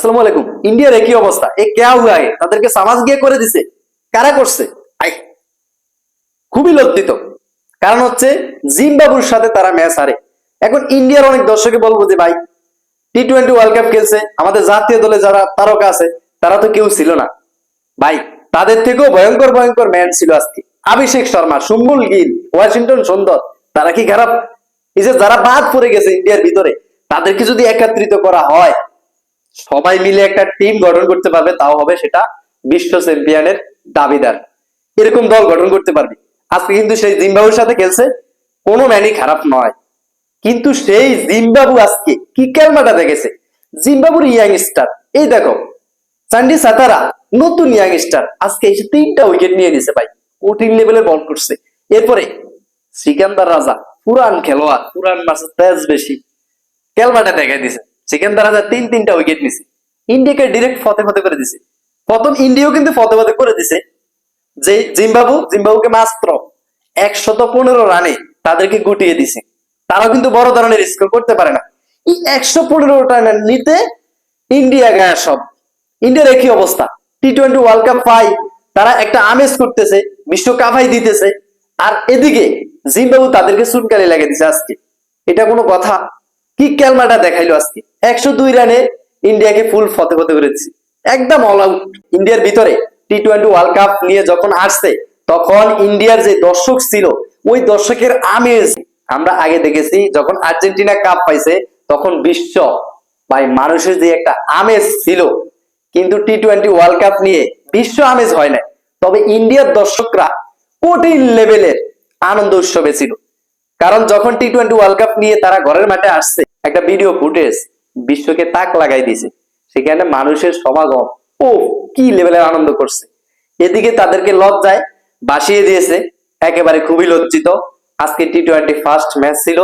আসসালামু আলাইকুম। ইন্ডিয়ার একই অবস্থা। এ কেয়া হুয়া তাদেরকে সামাজ গিয়ে করে দিছে। কারা করছে? খুবই লজ্জিত। কারণ হচ্ছে, জিম্বাবুর সাথে তারা ম্যাচ হারে। এখন ইন্ডিয়ার অনেক দর্শকে বলব যে, ভাই টি টোয়েন্টি ওয়ার্ল্ড কাপ খেলছে। আমাদের জাতীয় দলে যারা তারকা আছে, তারা তো কেউ ছিল না। ভাই, তাদের থেকেও ভয়ঙ্কর ভয়ঙ্কর ম্যান ছিল আজকে। অভিষেক শর্মা, সুম্বুল গিল, ওয়াশিংটন সুন্দর। তারা কি খারাপ? এই যে যারা বাদ পড়ে গেছে ইন্ডিয়ার ভিতরে, তাদেরকে যদি একত্রিত করা হয় সবাই মিলে একটা টিম গঠন করতে পারবে, তাও হবে সেটা বিশ্ব চ্যাম্পিয়নের দাবিদার। এরকম দল গঠন করতে পারবে। আজকে কিন্তু সেই জিম্বাবুর সাথে খেলছে, কোনো ম্যানই খারাপ নয়। কিন্তু সেই জিম্বাবু আজকে কি খেলনাটা দেখেছে? জিম্বাবুর ইয়াং স্টার এই দেখো, চান্ডি সাতারা, নতুন ইয়াং স্টার আজকে এসে তিনটা উইকেট নিয়ে নিছে ভাই। কঠিন লেভেলের বল করছে। এরপরে সিকান্দার রাজা, পুরান খেলোয়াড়, পুরান মাসে তেজ বেশি। খেলনাটা দেখাই দিছে। সিকান্দার রাজা তিন তিনটা উইকেট নিছে। ইন্ডিয়াকে ডিরেক্ট ফতে ফতে করে দিছে। প্রথম ইন্ডিয়াও কিন্তু ফতে ফতে করে দিছে যে জিম্বাবু, জিম্বাবুকে মাত্র একশত পনেরো রানে তাদেরকে গুটিয়ে দিছে। তারাও কিন্তু বড় ধরনের স্কোর করতে পারে না। এই একশো পনেরো রান নিতে ইন্ডিয়া গায়ে সব। ইন্ডিয়ার একই অবস্থা। টি টোয়েন্টি ওয়ার্ল্ড কাপ পাই তারা একটা আমেজ করতেছে বিশ্ব কাপাই দিতেছে। আর এদিকে জিম্বাবু তাদেরকে সুনকালি লাগিয়ে দিছে আজকে। এটা কোনো কথা? কি ক্যালমাটা দেখাইলো আজকে? একশো দুই রানে ইন্ডিয়াকে ফুল ফতে ফতে করেছি। একদম অল আউট ইন্ডিয়ার ভিতরে টি টোয়েন্টি ওয়ার্ল্ড কাপ নিয়ে যখন আসছে, তখন ইন্ডিয়ার যে দর্শক ছিল, ওই দর্শকের আমেজ আমরা আগে দেখেছি, যখন আর্জেন্টিনা কাপ পাইছে, তখন বিশ্ব ভাই মানুষের যে একটা আমেজ ছিল। কিন্তু টি টোয়েন্টি ওয়ার্ল্ড কাপ নিয়ে বিশ্ব আমেজ হয় না তবে ইন্ডিয়ার দর্শকরা কঠিন লেভেলের আনন্দ উৎসবে ছিল। কারণ যখন টি টোয়েন্টি ওয়ার্ল্ড কাপ নিয়ে তারা ঘরের মাঠে আসছে, একটা ভিডিও ফুটেজ বিশ্বকে তাক লাগাই দিছে সেখানে মানুষের সমাগম ও কি লেভেলের আনন্দ করছে। এদিকে তাদেরকে লজ্জায় বাসিয়ে দিয়েছে, একেবারে খুবই লজ্জিত। আজকে টি টোয়েন্টি ফার্স্ট ম্যাচ ছিল।